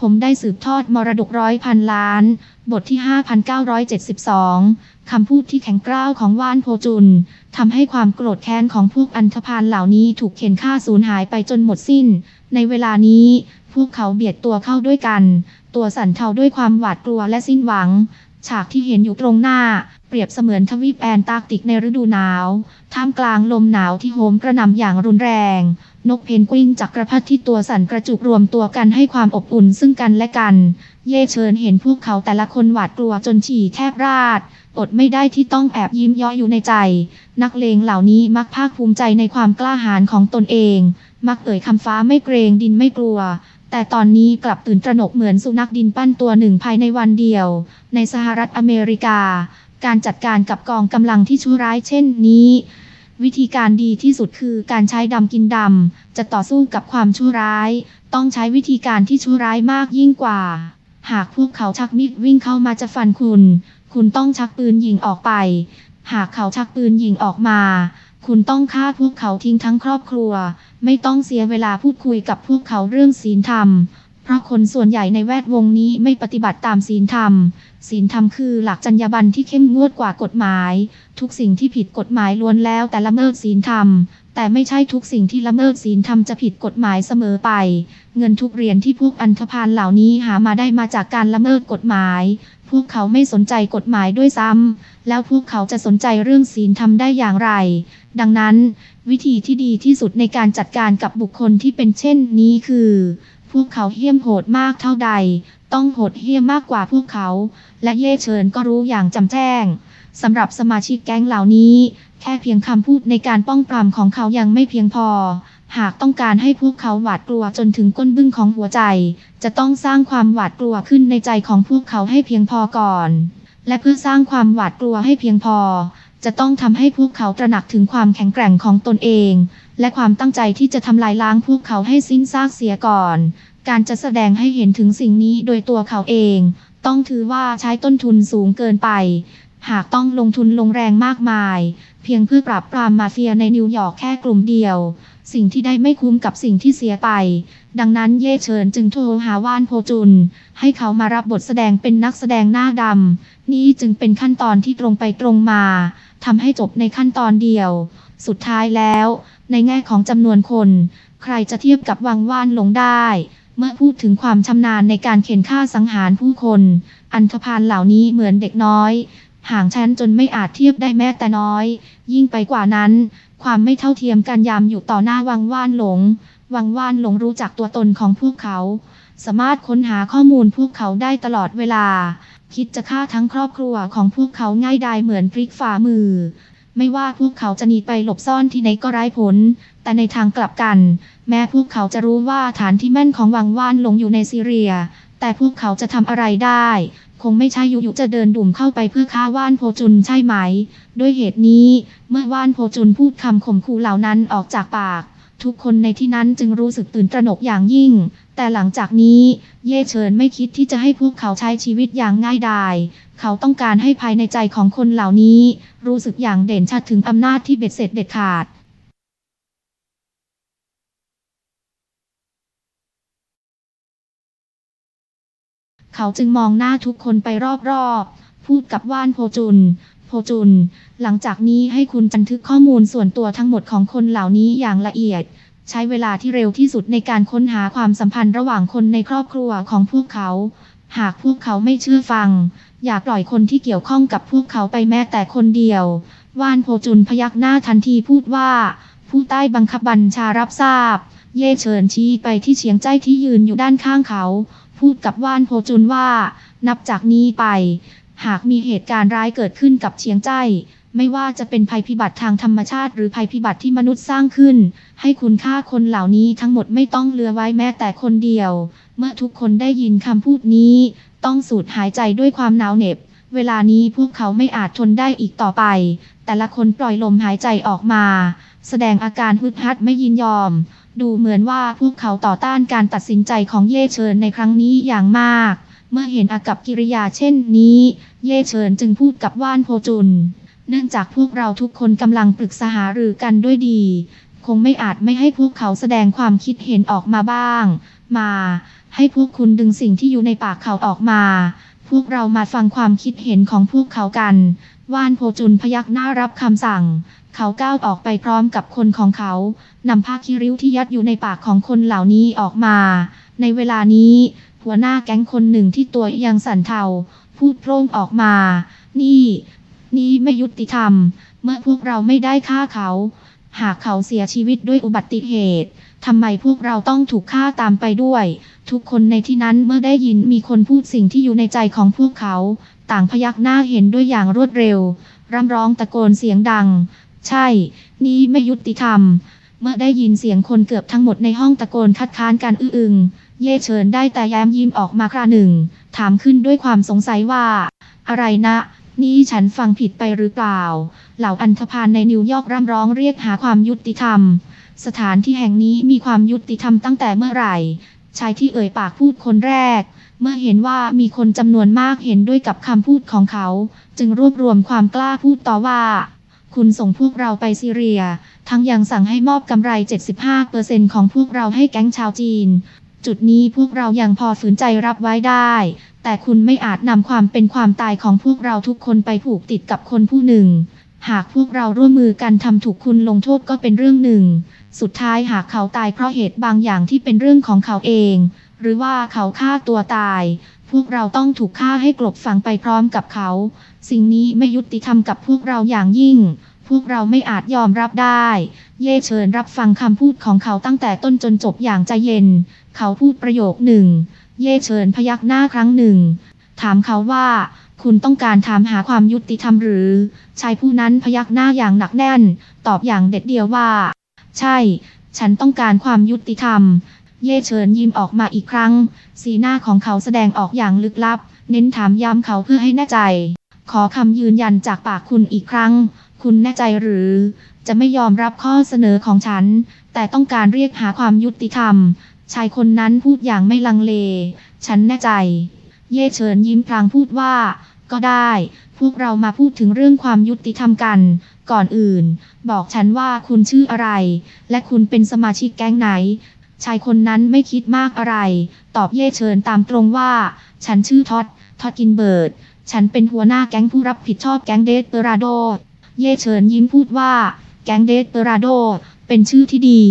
ผมได้สืบทอดมรดกร้อยพันล้าน บทที่ 5972 คำพูดที่แข็งกร้าวของว่านโพจุนทำให้ความโกรธแค้นของพวกอันธพาลเหล่านี้ถูกเข็นฆ่าสูญหายไปจนหมดสิ้น ในเวลานี้ พวกเขาเบียดตัวเข้าด้วยกัน ตัวสั่นเทาด้วยความหวาดกลัวและสิ้นหวัง ฉากที่เห็นอยู่ตรงหน้า เปรียบเสมือนทวีปแอนตาร์กติกในฤดูหนาว ท่ามกลางลมหนาวที่โหมกระหน่ำอย่างรุนแรง นกเพนกวินจักรพรรดิที่ตัวสั่นกระจุกรวมตัวกันให้ความอบอุ่นซึ่งกันและกัน เย่เชิญเห็นพวกเขาแต่ละคนหวาดกลัวจนฉี่แทบราด อดไม่ได้ที่ต้องแอบยิ้มย่ออยู่ในใจ นักเลงเหล่านี้มักภาคภูมิใจในความกล้าหาญของตนเอง มักเอ่ยคำฟ้าไม่เกรงดินไม่กลัว แต่ตอนนี้กลับตื่นตระหนกเหมือนสุนัขดินปั้นตัวหนึ่งภายในวันเดียว ในสหรัฐอเมริกา การจัดการกับกองกำลังที่ชั่วร้ายเช่นนี้ วิธีการดีที่สุดคือการใช้ดำกินดำ จะต่อสู้กับความชั่วร้าย ต้องใช้วิธีการที่ชั่วร้ายมากยิ่งกว่า หากพวกเขาชักมีดวิ่งเข้ามาจะฟันคุณ คุณต้องชักปืนยิงออกไป หากเขาชักปืนยิงออกมา คุณต้องฆ่าพวกเขาทิ้งทั้งครอบครัว ไม่ต้องเสียเวลาพูดคุยกับพวกเขาเรื่องศีลธรรม เพราะคนส่วนใหญ่ในแวดวงนี้ไม่ปฏิบัติตามศีลธรรม ศีลธรรมคือหลักจรรยาบรรณที่เข้มงวดกว่ากฎหมาย ทุกสิ่งที่ผิดกฎหมายล้วนแล้วแต่ละเมิดศีลธรรม แต่ไม่ใช่ทุกสิ่งที่ละเมิดศีลธรรมจะผิดกฎหมายเสมอไป เงินทุกเหรียญที่พวกอันธพาลเหล่านี้หามาได้มาจากการละเมิดกฎหมาย พวกเขาไม่สนใจกฎหมายด้วยซ้ำ แล้วพวกเขาจะสนใจเรื่องศีลธรรมได้อย่างไร ดังนั้น วิธีที่ดีที่สุดในการจัดการกับบุคคลที่เป็นเช่นนี้คือ พวกเขาเหี้ยมโหดมากเท่าใด ต้องโหดเหี้ยมมากกว่าพวกเขา และเย่เชิญก็รู้อย่างจำแจ้งสำหรับสมาชิกแก๊งเหล่านี้ แค่เพียงคำพูดในการป้องปรามของเขายังไม่เพียงพอ หากต้องการให้พวกเขาหวาดกลัวจนถึงก้นบึ้งของหัวใจ จะต้องสร้างความหวาดกลัวขึ้นในใจของพวกเขาให้เพียงพอก่อน และเพื่อสร้างความหวาดกลัวให้เพียงพอ จะต้องทำให้พวกเขาตระหนักถึงความแข็งแกร่งของตนเอง และความตั้งใจที่จะทำลายล้างพวกเขาให้สิ้นซากเสียก่อน การจะแสดงให้เห็นถึงสิ่งนี้โดยตัวเขาเอง ต้องถือว่าใช้ต้นทุนสูงเกินไป หากต้องลงทุนลงแรงมากมาย เพียงเพื่อปราบปรามมาเฟียในนิวยอร์กแค่กลุ่มเดียว สิ่งที่ได้ไม่คุ้มกับสิ่งที่เสียไป ดังนั้นเย่เฉินจึงโทรหาว่านโพจุน ให้เขามารับบทแสดงเป็นนักแสดงหน้าดำ นี่จึงเป็นขั้นตอนที่ตรงไปตรงมาทำให้จบในขั้นตอนเดียว สุดท้ายแล้ว ในแง่ของจำนวนคน ใครจะเทียบกับวังว่านหลงได้ เมื่อพูดถึงความชำนาญในการเข็นฆ่าสังหารผู้คน อันธพาลเหล่านี้เหมือนเด็กน้อย ห่างชั้นจนไม่อาจเทียบได้แม้แต่น้อย ยิ่งไปกว่านั้น ความไม่เท่าเทียมกันยามอยู่ต่อหน้าวังว่านหลง วังว่านหลงรู้จักตัวตนของพวกเขา สามารถค้นหาข้อมูลพวกเขาได้ตลอดเวลา คิดจะฆ่าทั้งครอบครัวของพวกเขาง่ายดายเหมือนพริกฝ่ามือ ไม่ว่าพวกเขาจะหนีไปหลบซ่อนที่ไหนก็ไร้ผล แต่ในทางกลับกัน แม้พวกเขาจะรู้ว่าฐานที่มั่นของวังว่านหลงอยู่ในซีเรีย แต่พวกเขาจะทำอะไรได้ คงไม่ใช่อยู่ๆจะเดินดุ่มเข้าไปเพื่อฆ่าว่านโพจุนใช่ไหม ด้วยเหตุนี้ เมื่อว่านโพจุนพูดคำข่มขู่เหล่านั้นออกจากปาก ทุกคนในที่นั้นจึงรู้สึกตื่นตระหนกอย่างยิ่ง แต่หลังจากนี้ เย่เฉินไม่คิดที่จะให้พวกเขาใช้ชีวิตอย่างง่ายดาย เขาต้องการให้ภายในใจของคนเหล่านี้ รู้สึกอย่างเด่นชัดถึงอำนาจที่เบ็ดเสร็จเด็ดขาด เขาจึงมองหน้าทุกคนไปรอบๆ พูดกับว่านโพจุน โพจุน หลังจากนี้ให้คุณบันทึกข้อมูลส่วนตัวทั้งหมดของคนเหล่านี้อย่างละเอียด ใช้เวลาที่เร็วที่สุดในการค้นหาความสัมพันธ์ระหว่างคนในครอบครัวของพวกเขา หากพวกเขาไม่เชื่อฟัง อยากปล่อยคนที่เกี่ยวข้องกับพวกเขาไปแม้แต่คนเดียว ว่านโพจุนพยักหน้าทันทีพูดว่า ผู้ใต้บังคับบัญชารับทราบ เย่เฉินชี้ไปที่เฉียงใจที่ยืนอยู่ด้านข้างเขา พูดกับว่านโพจุนว่า นับจากนี้ไป หากมีเหตุการณ์ร้ายเกิดขึ้นกับเชียงใจ ไม่ว่าจะเป็นภัยพิบัติทางธรรมชาติ หรือภัยพิบัติที่มนุษย์สร้างขึ้น ให้คุณค่าคนเหล่านี้ทั้งหมดไม่ต้องเลือไว้แม้แต่คนเดียว เมื่อทุกคนได้ยินคำพูดนี้ ต้องสูดหายใจด้วยความหนาวเหน็บ เวลานี้พวกเขาไม่อาจทนได้อีกต่อไป แต่ละคนปล่อยลมหายใจออกมา แสดงอาการฮึดฮัดไม่ยินยอม ดูเหมือนว่าพวกเขาต่อต้านการตัดสินใจของเย่เชิญในครั้งนี้อย่างมาก เมื่อเห็นอากับกิริยาเช่นนี้ เย่เชิญจึงพูดกับว่านโพจุน เนื่องจากพวกเราทุกคนกำลังปรึกษาหารือกันด้วยดีคคงไม่อาจไม่ให้พวกเขาแสดงความคิดเห็นออกมาบ้าง มา ให้พวกคุณดึงสิ่งที่อยู่ในปากเขาออกมา พวกเรามาฟังความคิดเห็นของพวกเขากัน ว่านโพจุนพยักหน้ารับคำสั่ง เขาก้าวออกไปพร้อมกับคนของเขา นำผ้าคีริ้วที่ยัดอยู่ในปากของคนเหล่านี้ออกมา ในเวลานี้ หัวหน้าแก๊งคนหนึ่งที่ตัวยังสั่นเทา พูดโพร่งออกมา นี่ นี่ไม่ยุติธรรม เมื่อพวกเราไม่ได้ฆ่าเขา หากเขาเสียชีวิตด้วยอุบัติเหตุทำไมพวกเราต้องถูกฆ่าตามไปด้วย ทุกคนในที่นั้นเมื่อได้ยินมีคนพูดสิ่งที่อยู่ในใจของพวกเขา ต่างพยักหน้าเห็นด้วยอย่างรวดเร็ว ร่ำร้องตะโกนเสียงดัง ใช่ นี่ไม่ยุติธรรม เมื่อได้ยินเสียงคนเกือบทั้งหมดในห้องตะโกนคัดค้านกันอื้ออึง เย่เฉินได้แต่แย้มยิ้มออกมาคราหนึ่ง ถามขึ้นด้วยความสงสัยว่า อะไรนะ นี่ฉันฟังผิดไปหรือเปล่า เหล่าอันธพาลในนิวยอร์กร่ำร้องเรียกหาความยุติธรรม สถานที่แห่งนี้มีความยุติธรรมตั้งแต่เมื่อไหร่ชายที่เอ่ยปากพูดคนแรก เมื่อเห็นว่ามีคนจำนวนมากเห็นด้วยกับคำพูดของเขา จึงรวบรวมความกล้าพูดต่อว่า คุณส่งพวกเราไปซีเรีย ทั้งยังสั่งให้มอบกำไร 75%ของพวกเราให้แก๊งชาวจีน จุดนี้พวกเรายังพอฝืนใจรับไว้ได้ แต่คุณไม่อาจนำความเป็นความตายของพวกเราทุกคนไปผูกติดกับคนผู้หนึ่ง หากพวกเราร่วมมือกันทำถูกคุณลงโทษก็เป็นเรื่องหนึ่ง สุดท้ายหากเขาตายเพราะเหตุบางอย่างที่เป็นเรื่องของเขาเอง หรือว่าเขาฆ่าตัวตาย พวกเราต้องถูกฆ่าให้กลบฝังไปพร้อมกับเขา สิ่งนี้ไม่ยุติธรรมกับพวกเราอย่างยิ่ง พวกเราไม่อาจยอมรับได้ เย่เชิญรับฟังคำพูดของเขาตั้งแต่ต้นจนจบอย่างใจเย็น เขาพูดประโยคหนึ่ง เย่เชิญพยักหน้าครั้งหนึ่ง ถามเขาว่าคุณต้องการถามหาความยุติธรรมหรือ ชายผู้นั้นพยักหน้าอย่างหนักแน่น ตอบอย่างเด็ดเดียวว่า ใช่ ฉันต้องการความยุติธรรม เย่เฉินยิ้มออกมาอีกครั้ง สีหน้าของเขาแสดงออกอย่างลึกลับ เน้นถามย้ำเขาเพื่อให้แน่ใจ ขอคำยืนยันจากปากคุณอีกครั้ง คุณแน่ใจหรือ จะไม่ยอมรับข้อเสนอของฉัน แต่ต้องการเรียกหาความยุติธรรม ชายคนนั้นพูดอย่างไม่ลังเล ฉันแน่ใจ เย่เฉินยิ้มพลางพูดว่า ก็ได้ พวกเรามาพูดถึงเรื่องความยุติธรรมกัน ก่อนอื่น บอกฉันว่าคุณชื่ออะไร และคุณเป็นสมาชิกแก๊งไหน ชายคนนั้นไม่คิดมากอะไร ตอบเย่เชิญตามตรงว่า ฉันชื่อท็อดท็อดกินเบิร์ด ฉันเป็นหัวหน้าแก๊งผู้รับผิดชอบแก๊งเดสเปราโด เย่เชิญยิ้มพูดว่า แก๊งเดสเปราโด เป็นชื่อที่ดี